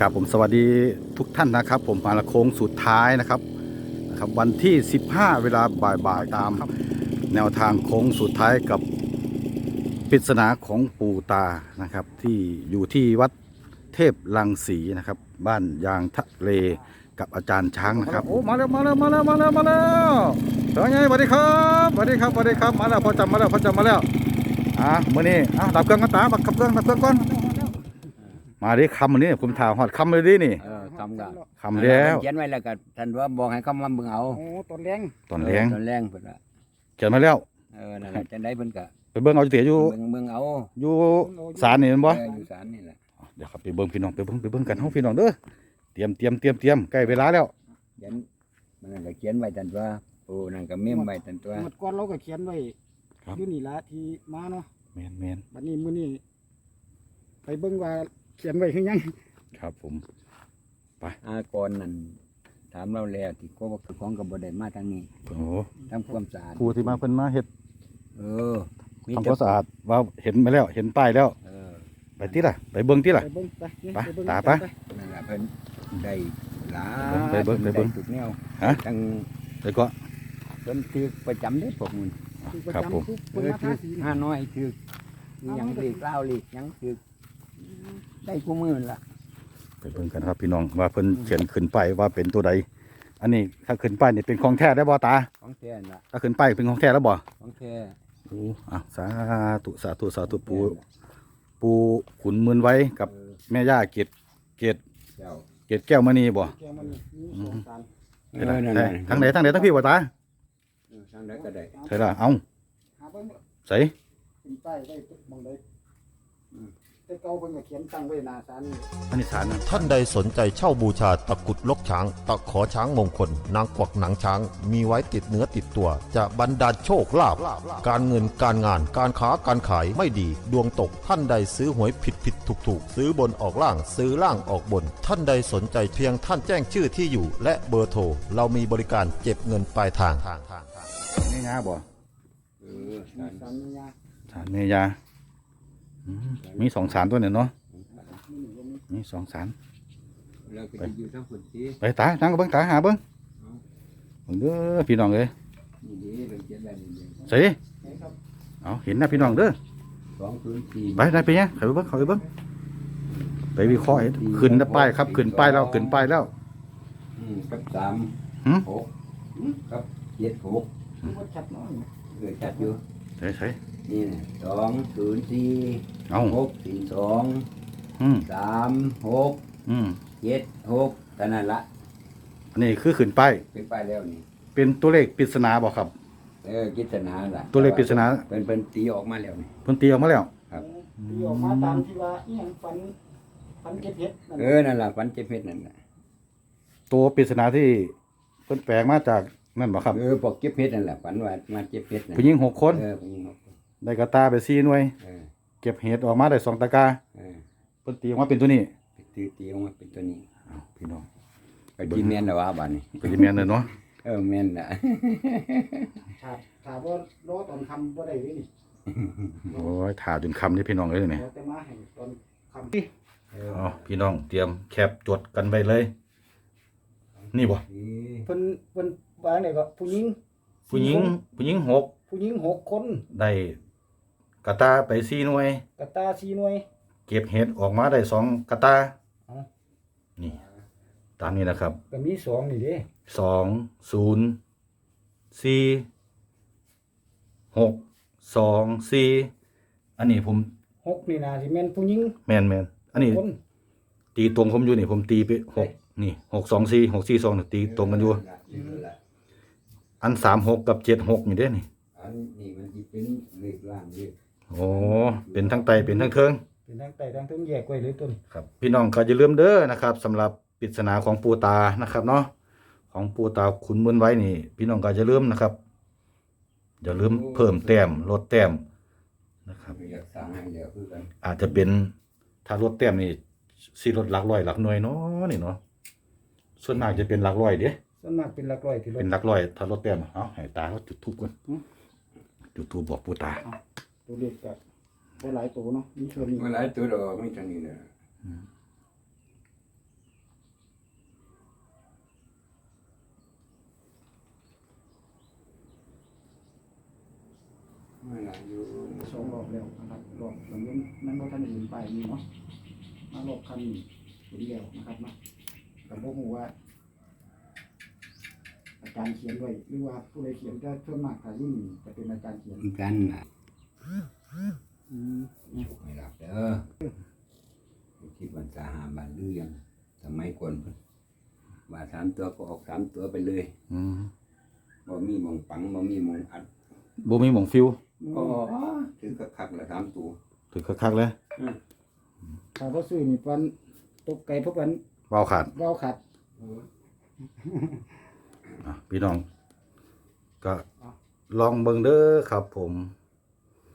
ครับผมสวัสดีทุกท่านนะครับ ผมมาละโค้งสุดท้ายนะครับนะครับ วันที่ 15 เวลาบ่ายๆตามแนวทางโค้งสุดท้ายกับปริศนาของปู่ตานะครับ ที่อยู่ที่วัดเทพลังสีนะครับ บ้านยางทะเลกับอาจารย์ช้างนะครับโอ้มาแล้วมาแล้วมาแล้วมาแล้วมาแล้วเดี๋ยวไงสวัสดีครับสวัสดีครับสวัสดีครับมาแล้วพอจำมาแล้วพอจำมาแล้วอะมื่อนี้อะดับเครื่องกันตาบักขับเครื่องดับเครื่องก่อน มาดิคำวันนี้ผมถามหอดคำเลยดินี่เออคำก็คำแล้วเขียนไว้แล้วก็ท่านว่าบอกให้เขามาเบิ่งเอาโอ้ตอนแรงตอนแรงเตอนแรงเพิ่นว่าเขียนมาแล้วเออนั่นแหละจังได๋เพิ่นก็ไปเบิ้งเอาเตี๋ยอยู่เบิ่งเบิ่งเอาอยู่ศาลนี่แม่นบ่เอออยู่ศาลนี่แหละเดี๋ยวครับไปเบิ้งพี่น้องไปเบิ้งไปเบิ้งกันเฮาพี่น้องเด้อเตรียมเตรียมเตรียมเตรียมใกล้เวลาแล้วเขียนมันนั่นก็เขียนไว้ท่านว่าโอ้นั่นก็เมมไว้ท่านตัวหมดก่อนเราก็เขียนไว้อยู่นี่ละที่มาเนาะแม่นแม่นบัดนี้มื้อนี้ไปเบิ่งว่า เขียนไว้คือหยังครับผมอากรนั่นถามเราแล้วที่โคบ่คือของก็บ่ได้มาทางนี้โอ้โหทำความสะอาดผู้ที่มาเพิ่นมาเฮ็ดเออมีทำคแต่วามสะอาดว่าเห็นมาแล้ว เห็นป้ายแล้ว เออไปติล่ะ ไปเบิ้งติล่ะ ไปเบิ่งไปนี่ไปเบิ่งตาไป นั่นล่ะเพิ่นได้หลาไปเบิ่งไปเบิ่ง ทุกแนวฮะทั้งไปก็ เพิ่นถือประจำเด้พวกมึงคือประครับจำผมทุกเอคนอมาถืทาอสีห้าน้อยถือมีหยังลีกเล่าวลีกหยังถือ ได้คู่มือนั่นล่ะไปเบิ่งกันครับพี่น้องว่าเพิ่นเขียนขึ้นป้ายว่าเป็นตัวใด อันนี้ถ้าขึ้นป้ายนี่เป็นของแท้ได้บ่ตา ของแท้นั่นล่ะถ้าขึ้นป้ายเป็นของแท้แล้วบ่ของแท้โอ้อะสาธุสาธุสาธุปูปูขุนมืนไว้กับเออแม่ย่าเกตเกตเจ้าเกตแก้วมณีบ่แกมันมีสองสามเออนั่นน่ะทั้งไหนทั้งไหนทั้งพี่บ่ตาเออทางใดก็ได้ใช่ละเอาหาเบิ่งใส่ขึ้นใต้ได้มองได้ แต่เก่าเพิ่นก็เขียนตั้งไว้หน้าศาลนี่อันนี้สารนะท่านใดสนใจเช่าบูชาตะกรุดลกช้าง ตะขอช้างมงคล นางกวักหนังช้าง มีไว้ติดเนื้อติดตัว จะบรรดาลโชคลาภการเงินการงานการค้าการขายไม่ดี ดวงตกท่านใดซื้อหวยผิดผิดถูกถูกซื้อบนออกล่างซื้อล่างออกบน ท่านใดสนใจเพียงท่านแจ้งชื่อที่อยู่ และเบอร์โทรเรามีบริการเก็บเงินปลายทาง นี่นะบ่เออมีศาลมียาสารแม่ย่าอื มมีสองสารตัวเนี่ยเนาะมีสองสารแล้วก็จะอยู่ทั้งคนที่ไปตานั่งกับเบิ่งตาหาเบิ่งเบิ่งเด้อพี่น้องเอ้ยนี่ดีเราเขียนไว้นี่ดีใส่ไหนครับเอาเห็นนะพี่น้องเด้อสองศูนย์สี่ไปได้ไปยังเข้าไปเบิ่งเข้าไปเบิ่งไปวิเคราะห์ให้ขึ้นนะป้ายครับขึ้นป้ายแล้วขึ้นป้ายแล้วอืมกับสามหืมหกกับเจ็ดหกคือว่าชัดเนาะเออจัดอยู่ใส่ใส่ นี่นะสองศูนย์สี่เอาหกสี่สองอืมสามหกอืมเจ็ดหกแต่นั่นละอันนี้คือขึ้นป้ายเป็นไปแล้วนี่เป็นตัวเลขปริศนาบ่ครับ เออกิจนาล่ะตัวเลขปริศนาเป็นเป็นตีออกมาแล้วนี่ เพิ่นตีออกมาแล้วที่ออกมาตามที่ว่าอีหยังฝันฝันเก็บเห็ดนั่นเออนั่นล่ะฟันเจ็บเพชรนั่นน่ะตัวปริศนาที่เพิ่นแปลงมาจากนั่นบ่ครับเออบอกเจ็บเพชรนั่นแหละฝันว่ามาเจ็บเพชรนั่นผู้หญิงหกคนเออผู้หญิงหกคน ได้กระตาไป4หน่วย เออเก็บเห็ดออกมาได้สองตะกร้าเออเพิ่นตีออกมาเป็นตัวนี้ตีตีออกมาเป็นตัวนี้อ้าวพี่น้องก็จีแม่นแล้วว่าบัดนี้ ก็สิแม่นเลยเนาะเออแม่นน่ะ ถามถามว่ารอตอนคำบ่ได้เลยนี่โอ้ยถ่าจนคำนี่พี่น้องเอ้ยนี่รอแต่มาให้ตอนคำ เอออ๋อพี่น้องเตรียมแคปจดกันไว้เลย นี่บ่นี่เพิ่นเพิ่นว่าไงก็ผู้หญิงผู้หญิงผู้หญิงหกผู้หญิงหกคนได้ กระตาไป4หน่วย กระตาสี่หน่วย เก็บเห็ดออกมาได้สองกระตาอ๋อ นี่ ตามนี้นะครับก็มีสองนี่เด้สองศูนย์สี่หกสองสี่อันนี้ผมหกนี่นะสิแม่นผู้หญิงแมนแมนอันนี้ คน ตีตรงผมอยู่นี่ผมตีไปหกนี่หกสองสี่หกสี่สองตีตรงกันอยู่ อันสามหกกับเจ็ดหกนี่เด้นี่อันนี้มันสิเป็นเลขล่างเลข โอ้เป็นทั้งไตเป็นทั้งเทิงเป็นทางใต้ทางเทิงแยกไว้เลยต้นครับ พี่น้องก็อย่าลืมเด้อนะครับสำหรับปริศนาของปูตานะครับเนาะของปูตาขุนมืนไว้นี่ พี่น้องก็อย่าลืมนะครับอย่าลืมเพิ่มแต้มลดแต้มนะครับอยากสร้างให้เดียวคือกันอาจจะเป็นถ้าลดแต้มนี่สิลดหลักร้อยหลักหน่วยเนาะนี่เนาะส่วนมากจะเป็นหลักร้อยเด้ส่วนมากเป็นหลักร้อยที่รถเป็นหลักร้อยถ้าลดแต้มเอาให้ตาเขาจุดทูบก่อนจุดทูบบอกปูตา ตัวเด็กับได้หลายตัวเนาะมีเท่านี้ มาหลายตัวดอกนี่จังนี้นะไม่หลายอยู่สองรอบแล้วนะครับรอบหลังนั้นนั้นก็ท่านอื่นไปมีเนาะมารอบคันนี้ถึงแล้วนะครับเนาะแต่พวกหัวอาจารย์เขียนด้วยหรือว่าผู้ใดเขียนจะเพิ่มมากกว่ายิ่งจะเป็นอาจารย์เขียน กันน่ะ ไม่หลับเด้อคิดวันสาหาบานลือยังสมัยก่อนเพิ่นว่าสามตัวก็ออกสามตัวไปเลยอืมบ่มีหมองปังบ่มีหมองอัดบ่มีหมองฟิวอ๋อถือคักๆละสามตัวถือคักๆเลยถ้าว่าซื้อนี่ปันตกไก่พวกปันวาวขาดเว้าขัด อะพี่น้องก็ลองเบิ่งเด้อครับผม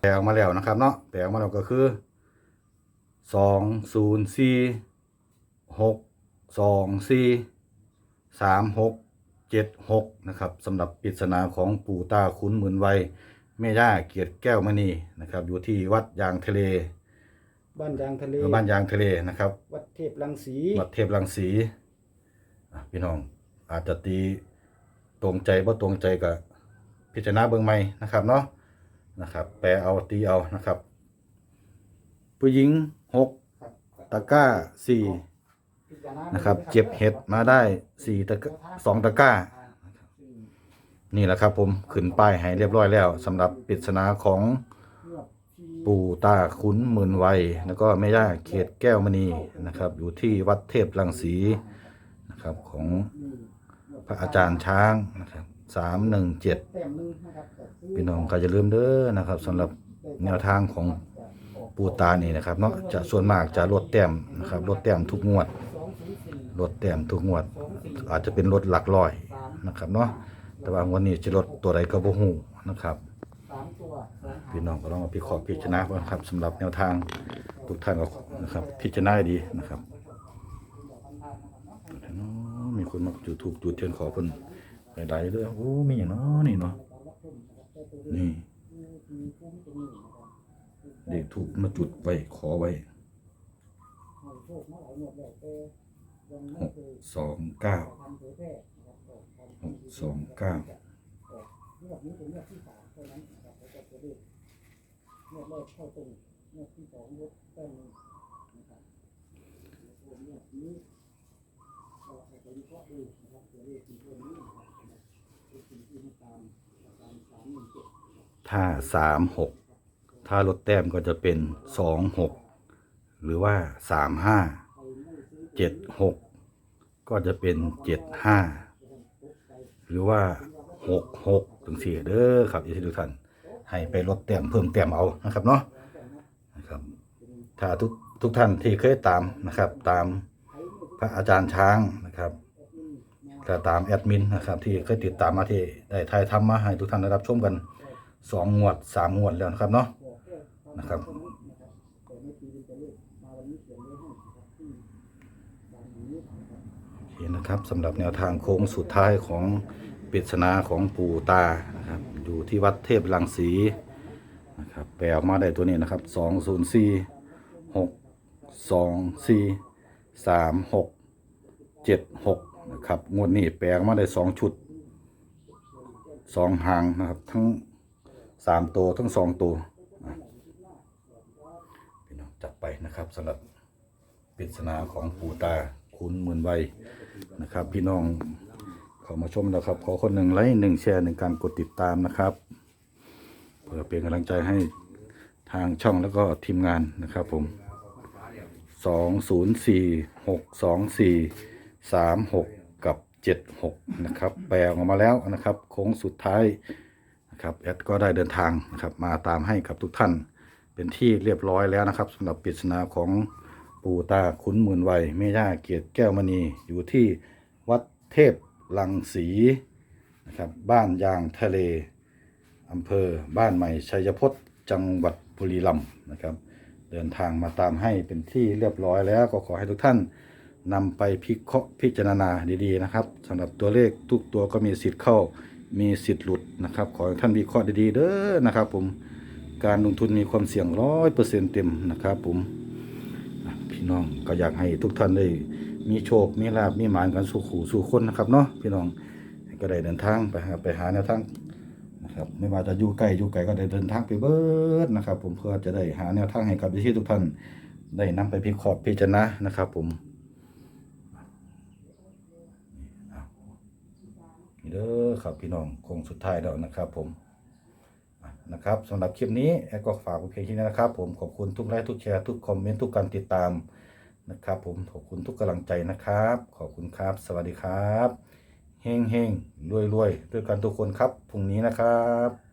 แปลออกมาแล้วนะครับเนาะแปลออกมาแล้วก็คือสองศูนย์สี่หกสองสี่สามหกเจ็ดหกนะครับสำหรับปริศนาของปู่ตาคุ้นหมื่นวัยแม่ย่าเกียรติแก้วมณีนะครับ อยู่ที่วัดยางทะเล บ้านยางทะเลเออบ้านยางทะเลนะครับ วัดเทพรังสีวัดเทพรังสีอะพี่น้องอาจจะตีตรงใจบ่ตรงใจกับพิจารณาเบิ่งใหม่นะครับเนาะ นะครับ แปลเอาตีเอานะครับ ผู้หญิงหกตะกร้าสี่พิจาณานะครับ เจ็บเห็ดมาได้สี่ตะกร้าสองตะกร้า นี่แหละครับ ผมขึ้นป้ายให้เรียบร้อยแล้วสำหรับปริศนาของปู่ตาขุนหมื่นวัยแล้วก็แม่ย่าเขตแก้วมณีนะครับ อยู่ที่วัดเทพรังสีนะครับของพระอาจารย์ช้างนะครับ สามหนึ่งเจ็ดแต้มหนึงนะครับก็คือพี่น้องก็จะลืมเด้อนะครับสำหรับแนวทางของปู่ตานี่นะครับเนาะจะส่วนมากจะลดแต้มนะครับลดแต้มทุกงวดสองศูนย์สี่ลดแต้มทุกงวดสองสี่อาจจะเป็นลดหลักร้อยสามนะครับเนาะแต่ว่างวันนี้จะลดตัวใดก็บ่ฮู้นะครับสามตัวสองหางพี่น้องก็ลองมาพิเคราะห์พิจารณาก่อนครับสำหรับแนวทางทุกท่านก็นะครับ พิจารณาให้ดีนะครับอ๋อมีคนมาจุดถูกจุดเทียนขอเพิ่น หลายๆเลยโอ้มีอย่างเนาะนี่เนาะนี่เด็กถูกมาจุดไว้ขอไว้หกสองเก้าหกสองเก้างวดนี้เถ้าสามหกถ้าลดแต้มก็จะเป็นสองหกหรือว่าสามห้าเจ็ดหกก็จะเป็นเจ็ดห้าหรือว่าหกหกถึงสี่เด้อครับอีกทุกท่านให้ไปลดแต้มเพิ่มแต้มเอานะครับเนาะนะครับถ้าทุกทุกท่านที่เคยตามนะครับ ตามพระอาจารย์ช้างนะครับก็ตามแอดมินนะครับ ที่เคยติดตามมาที่ได้ถ่ายทำมาให้ทุกท่านได้รับชมกัน สองงวดสามงวดแล้วนะครับเนาะนะครับเป็นะครับที่ด้านนี้นะครับโอเคนะครับสำหรับแนวทางโค้งสุดท้ายของปริศนาของปู่ตานะครับอยู่ที่วัดเทพลังสีนะครับแปลออกมาได้ตัวนี้นะครับสองศูนย์สี่หกสองสี่สามหกเจ็ดหกนะครับงวดนี้แปลออกมาได้สองชุดสองหางนะครับทั้ง สามตัวทั้งสองตัวพี่น้องจัดไปนะครับสำหรับปริศนาของปู่ตาคุณหมื่นวัยนะครับ พี่น้องเข้ามาชมแล้วครับ ขอคนหนึ่งไลค์หนึ่งแชร์หนึ่งการกดติดตามนะครับ เพื่อเป็นกำลังใจให้ทางช่องแล้วก็ทีมงานนะครับผมสองศูนย์สี่หกสองสี่สามหกกับเจ็ดหกนะครับ แปลออกมาแล้วนะครับ โค้งสุดท้าย นะครับแอดก็ได้เดินทางนะครับมาตามให้กับทุกท่าน เป็นที่เรียบร้อยแล้วนะครับสำหรับปริศนาของปู่ตาขุนหมื่นวัยแม่ย่าเกียรติแก้วมณีอยู่ที่วัดเทพลังสีนะครับบ้านยางทะเลอำเภอบ้านใหม่ชัยพจน์จังหวัดบุรีรัมย์นะครับ เดินทางมาตามให้เป็นที่เรียบร้อยแล้วก็ขอให้ทุกท่านนำไปพิเคราะห์พิจารณาดีๆนะครับสำหรับตัวเลขทุกตัวก็มีสิทธิ์เข้า มีสิทธิ์หลุดนะครับ ขอท่านวิเคราะห์ดีๆเด้อนะครับ ผมการลงทุนมีความเสี่ยงร้อยเปอร์เซ็นต์เต็มนะครับ ผมพี่น้องก็อยากให้ทุกท่านได้มีโชค มีลาบมีหมานกันสู่ขู่สู่คนนะครับเนาะพี่น้องก็ได้เดินทางไปหาไปหาแนวทางนะครับ ไม่ว่าจะอยู่ใกล้อยู่ไกลก็ได้เดินทางไปเบิดนะครับ ผมเพื่อจะได้หาแนวทางให้กับที่ทุกท่านได้นำไปพิเคราะห์พิจารณานะครับ ผม นี่เด้อครับพี่น้องคงสุดท้ายแล้วนะครับผมนะครับสำหรับคลิปนี้แอดก็ฝากไว้เพียงแค่นี้นะครับผมขอบคุณทุกไลค์ทุกแชร์ทุกคอมเมนต์ทุกการติดตามนะครับผมขอบคุณทุกกำลังใจนะครับ ขอบคุณครับ สวัสดีครับเฮงเฮงรวยรวยด้วยกันทุกคนครับพรุ่งนี้นะครับ